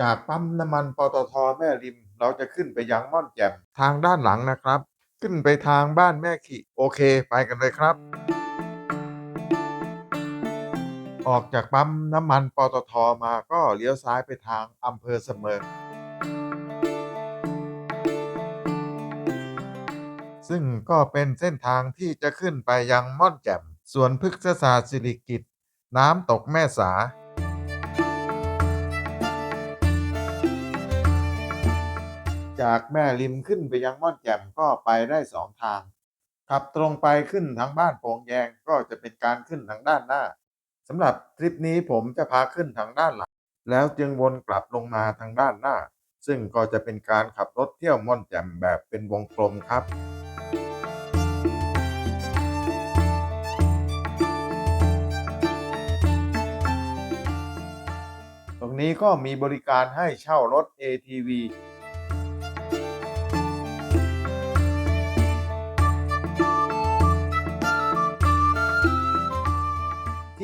จากปั๊มน้ำมันปตทแม่ริม เราจะขึ้นไปยังม่อนแจ่มทางด้านหลังนะครับ ขึ้นไปทางบ้านแม่ขิโอเค ไปกันเลยครับ ออกจากปั๊มน้ำมันปตทมาก็เลี้ยวซ้ายไปทางอำเภอเสมิงซึ่งก็เป็นเส้นทางที่จะขึ้นไปยังม่อนแจ่มสวนพฤกษศาสตร์สิริกิตน้ำตกแม่สา จากแม่ริมขึ้นไปยังม่อนแจ่มก็ไปได้สองทาง ขับตรงไปขึ้นทางบ้านโป่งแยงก็จะเป็นการขึ้นทางด้านหน้าสำหรับทริปนี้ผมจะพาขึ้นทางด้านหลัง แล้วจึงวนกลับลงมาทางด้านหน้า ซึ่งก็จะเป็นการขับรถเที่ยวม่อนแจ่มแบบเป็นวงกลมครับตรงนี้ก็มีบริการให้เช่ารถ ATV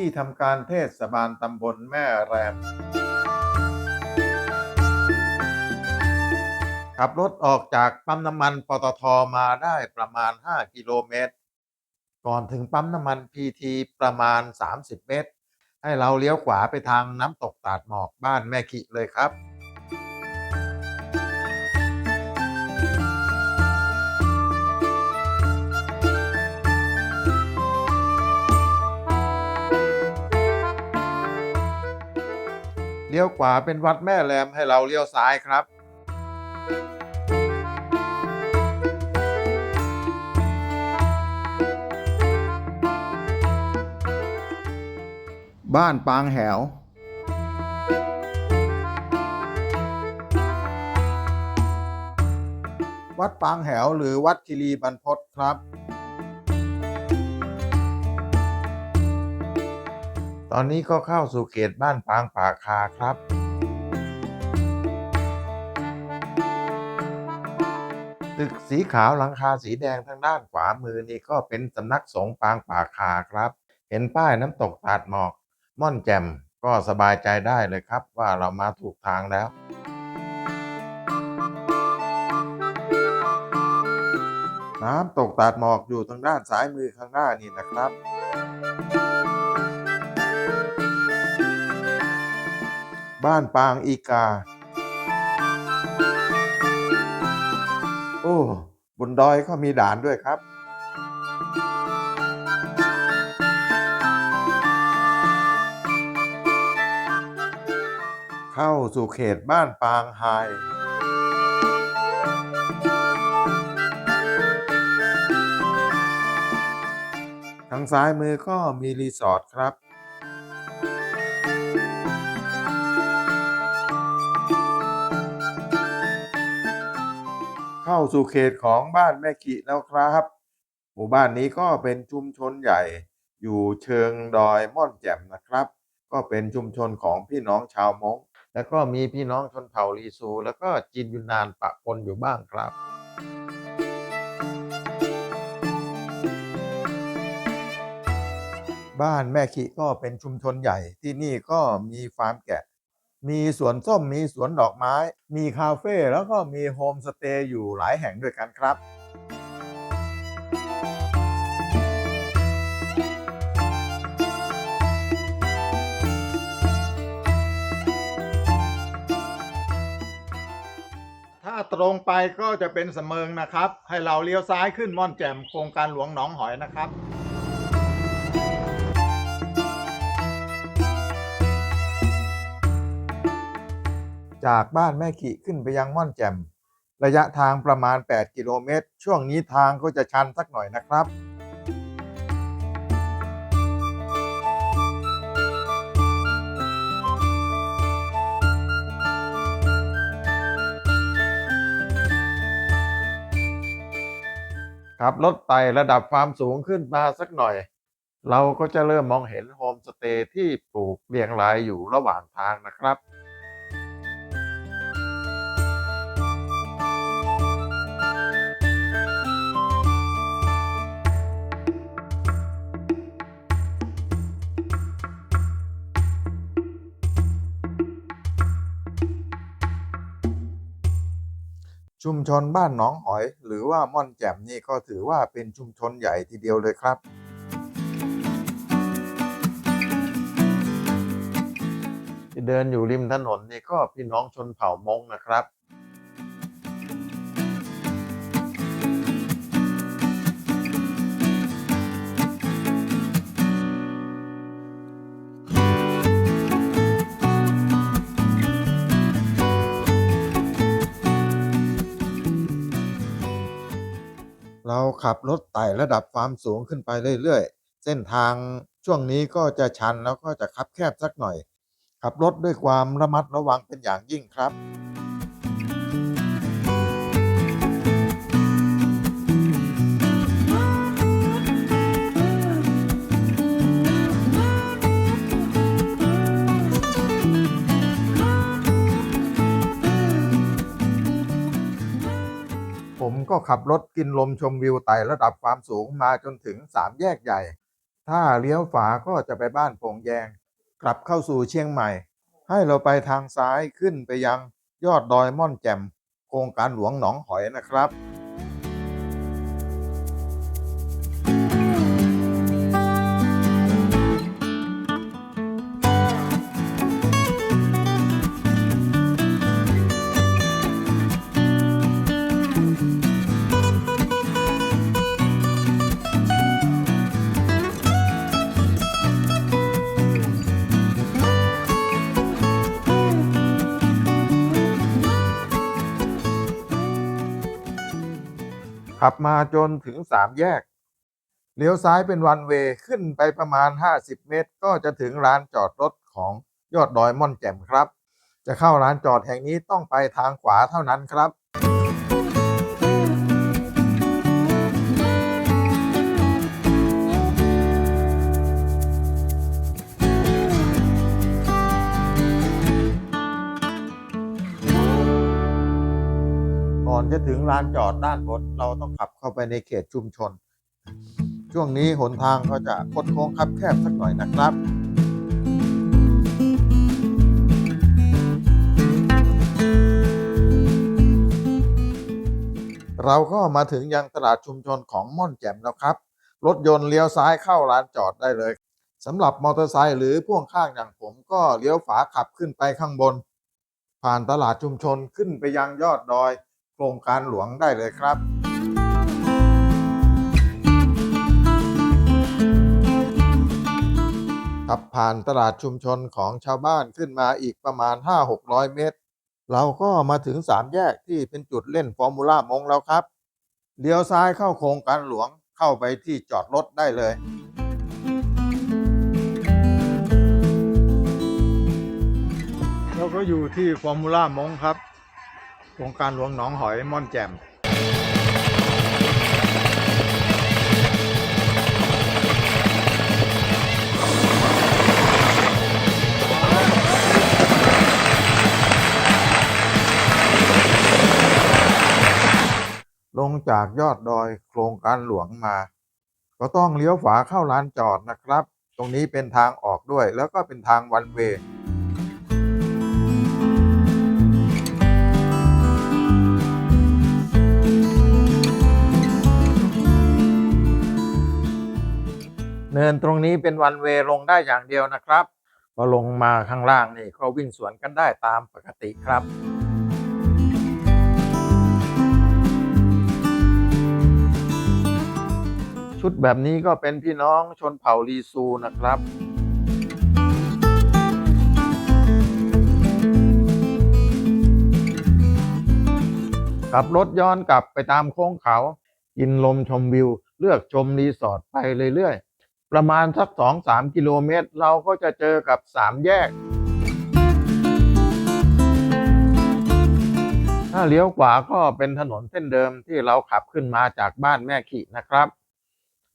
ที่ทำการเทศบาลตำบลแม่แรม ขับรถออกจากปั๊มน้ำมันปตทมาได้ประมาณ 5 กิโลเมตร ก่อนถึงปั๊มน้ำมันพีทีประมาณ 30 เมตร ให้เราเลี้ยวขวาไปทางน้ำตกตาดหมอกบ้านแม่ขิเลยครับ เลี้ยวขวาเป็นวัดแม่แรมให้เราเลี้ยวซ้ายครับ บ้านปางแหววัดปางแหวหรือวัดคิรีบรรพตครับ ตอนนี้ก็เข้าสู่เขตบ้านปางป่าคาครับ ตึกสีขาวหลังคาสีแดงทางด้านขวามือนี่ก็เป็นสำนักสงฆ์ปางป่าคาครับ เห็นป้ายน้ำตกตาดหมอก ม่อนแจ่มก็สบายใจได้เลยครับว่าเรามาถูกทางแล้วน้ำตกตาดหมอกอยู่ทางด้านซ้ายมือข้างหน้านี่นะครับ บ้านปางอีกา โอ้บนดอยก็มีด่านด้วยครับ เข้าสู่เขตบ้านปางไฮทางซ้ายมือก็มีรีสอร์ทครับ เข้าสู่เขตของบ้านแม่กิแล้วครับ หมู่บ้านนี้ก็เป็นชุมชนใหญ่ อยู่เชิงดอยม่อนแจ่มนะครับ ก็เป็นชุมชนของพี่น้องชาวมงแล้วก็มีพี่น้องชนเผ่าลีซู แล้วก็จีนยูนนานปะปนอยู่บ้างครับบ้านแม่ขิก็เป็นชุมชนใหญ่ที่นี่ก็มีฟาร์มแกะ มีสวนส้มมีสวนดอกไม้ มีคาเฟ่แล้วก็มีโฮมสเตย์อยู่หลายแห่งด้วยกันครับถ้าตรงไปก็จะเป็นเสมิงนะครับ ให้เราเลี้ยวซ้ายขึ้นม่อนแจ่มโครงการหลวงหนองหอยนะครับ จากบ้านแม่ขิขึ้นไปยังม่อนแจ่ม ระยะทางประมาณ 8 กิโลเมตร ช่วงนี้ทางก็จะชันสักหน่อยนะครับขับรถไต่ระดับความสูงขึ้นมาสักหน่อย เราก็จะเริ่มมองเห็นโฮมสเตย์ที่ปลูกเรียงรายอยู่ระหว่างทางนะครับ ชุมชนบ้านหนองหอย หรือว่าม่อนแจ่มนี่ก็ถือว่าเป็นชุมชนใหญ่ทีเดียวเลยครับที่เดินอยู่ริมถนนนี่ก็พี่น้องชนเผ่ามงนะครับ ขับรถไต่ระดับความสูงขึ้นไปเรื่อยๆ เส้นทางช่วงนี้ก็จะชันแล้วก็จะคับแคบสักหน่อย ขับรถด้วยความระมัดระวังเป็นอย่างยิ่งครับ ก็ขับรถกินลมชมวิวไต่ระดับความสูงมาจนถึงสามแยกใหญ่ ถ้าเลี้ยวฝาก็จะไปบ้านโป่งแยง กลับเข้าสู่เชียงใหม่ ให้เราไปทางซ้ายขึ้นไปยังยอดดอยม่อนแจ่มโครงการหลวงหนองหอยนะครับ ขับมาจนถึงสามแยก เลี้ยวซ้ายเป็นวันเวขึ้นไปประมาณ 50 เมตร ก็จะถึงร้านจอดรถของยอดดอยม่อนแจ่มครับ จะเข้าร้านจอดแห่งนี้ต้องไปทางขวาเท่านั้นครับ อนจะถึงลานจอดด้านบนเราต้องขับเข้าไปในเขตชุมชน ช่วงนี้หนทางก็จะคดโค้งคับแคบสักหน่อยนะครับเราก็มาถึงยังตลาดชุมชนของม่อนแจ่มแล้วครับ รถยนต์เลี้ยวซ้ายเข้าร้านจอดได้เลยสำหรับมอเตอร์ไซค์หรือพ่วงข้างอย่างผมก็เลี้ยวฝาขับขึ้นไปข้างบน ผ่านตลาดชุมชนขึ้นไปยังยอดดอย โครงการหลวงได้เลยครับขับผ่านตลาดชุมชนของชาวบ้านขึ้นมาอีกประมาณ 5-600 เมตร เราก็มาถึงสามแยกที่เป็นจุดเล่นฟอร์มูล่ามงแล้วครับเลี้ยวซ้ายเข้าโครงการหลวงเข้าไปที่จอดรถได้เลยเราก็อยู่ที่ฟอร์มูล่ามงครับ โครงการหลวงหนองหอยม่อนแจ่มลงจากยอดดอยโครงการหลวงมา ก็ต้องเลี้ยวฝาเข้าลานจอดนะครับ ตรงนี้เป็นทางออกด้วยแล้วก็เป็นทางวันเวย์ เนินตรงนี้เป็นวันเวลงได้อย่างเดียวนะครับพอลงมาข้างล่างนี่ก็วิ่งสวนกันได้ตามปกติครับชุดแบบนี้ก็เป็นพี่น้องชนเผ่าลีซูนะครับ ขับรถย้อนกลับไปตามโค้งเขา กินลมชมวิว เลือกชมรีสอร์ทไปเรื่อยๆ ประมาณสักสองสามกิโลเมตร เราก็จะเจอกับสามแยก ถ้าเลี้ยวขวาก็เป็นถนนเส้นเดิมที่เราขับขึ้นมาจากบ้านแม่ขีนะครับ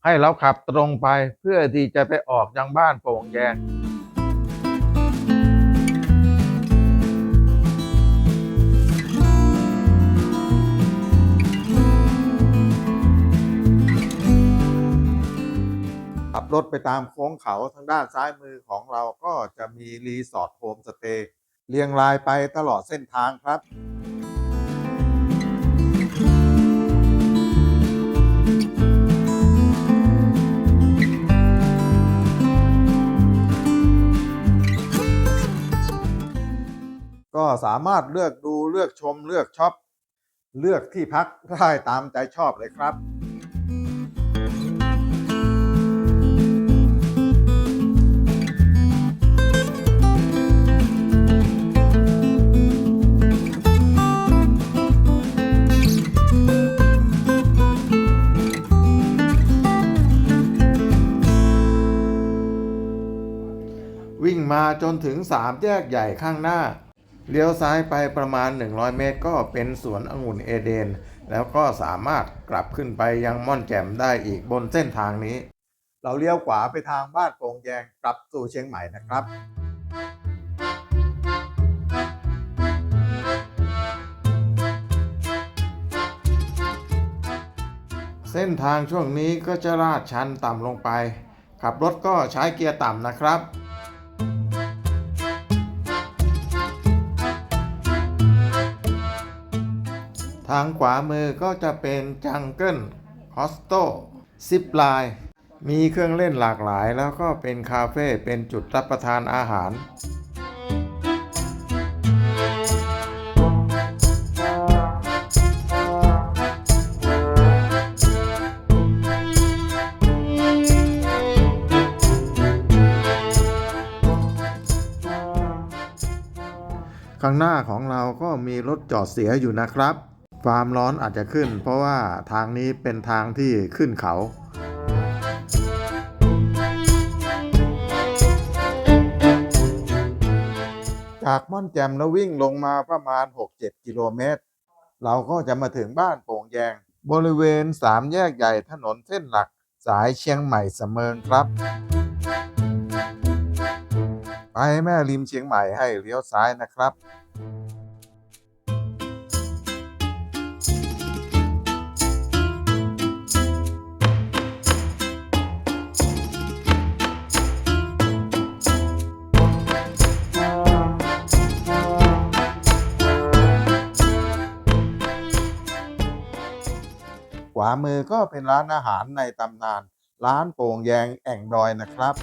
ให้เราขับตรงไปเพื่อที่จะไปออกยังบ้านโป่งแยง ขับรถไปตามโค้งเขาทางด้านซ้ายมือของเราก็จะมีรีสอร์ทโฮมสเตย์เรียงรายไปตลอดเส้นทางครับก็สามารถเลือกดูเลือกชมเลือกช็อป เลือกที่พักได้ตามใจชอบเลยครับ จนถึงสามแยกใหญ่ข้างหน้า เลี้ยวซ้ายไปประมาณ 100 เมตร ก็เป็นสวนองุ่นเอเดน แล้วก็สามารถกลับขึ้นไปยังม่อนแจ่มได้อีกบนเส้นทางนี้ เราเลี้ยวขวาไปทางบ้านโป่งแยงกลับสู่เชียงใหม่นะครับเส้นทางช่วงนี้ก็จะลาดชันต่ำลงไป ขับรถก็ใช้เกียร์ต่ำนะครับ ทางขวามือก็จะเป็นจังเกิลคอสโตซิปไลน์มีเครื่องเล่นหลากหลายแล้วก็เป็นคาเฟ่เป็นจุดรับประทานอาหารข้างหน้าของเราก็มีรถจอดเสียอยู่นะครับ ความร้อนอาจจะขึ้น เพราะว่าทางนี้เป็นทางที่ขึ้นเขาจากม่อนแจ่มแล้ววิ่งลงมาประมาณ 6-7 กิโลเมตร เราก็จะมาถึงบ้านโป่งแยง บริเวณสามแยกใหญ่ถนนเส้นหลักสายเชียงใหม่สเมิงครับ ไปแม่ริมเชียงใหม่ให้เลี้ยวซ้ายนะครับ วามือก็เป็นร้านอาหารในตำนาน ร้านโป่งแยงแอ่งดอยนะครับ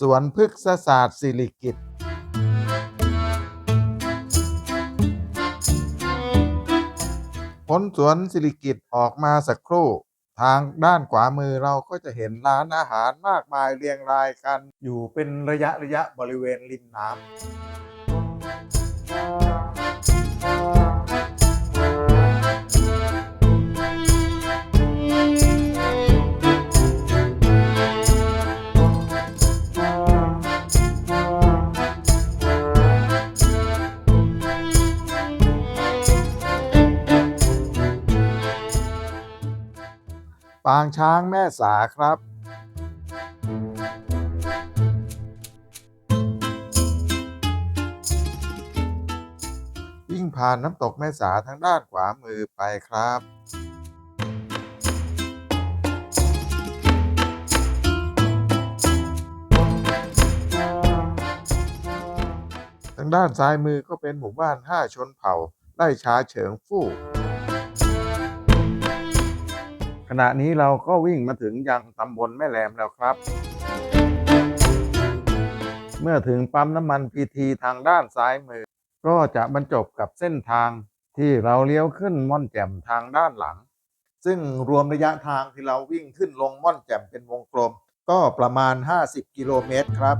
สวนพฤกษศาสตร์สิริกิต พ้นสวนสิริกิตออกมาสักครู่ ทางด้านขวามือเราก็จะเห็นร้านอาหารมากมายเรียงรายกัน อยู่เป็นระยะระยะบริเวณริมน้ำ ปางช้างแม่สาครับวิ่งผ่านน้ำตกแม่สาทางด้านขวามือไปครับทางด้านซ้ายมือก็เป็นหมู่บ้านห้าชนเผ่าไล่ช้าเฉิงฟู่ ขณะนี้เราก็วิ่งมาถึงยังตำบลแม่แหลมแล้วครับ เมื่อถึงปั๊มน้ำมันพีทีทางด้านซ้ายมือ ก็จะบรรจบกับเส้นทางที่เราเลี้ยวขึ้นม่อนแจ่มทางด้านหลัง ซึ่งรวมระยะทางที่เราวิ่งขึ้นลงม่อนแจ่มเป็นวงกลม ก็ประมาณ 50 กิโลเมตรครับ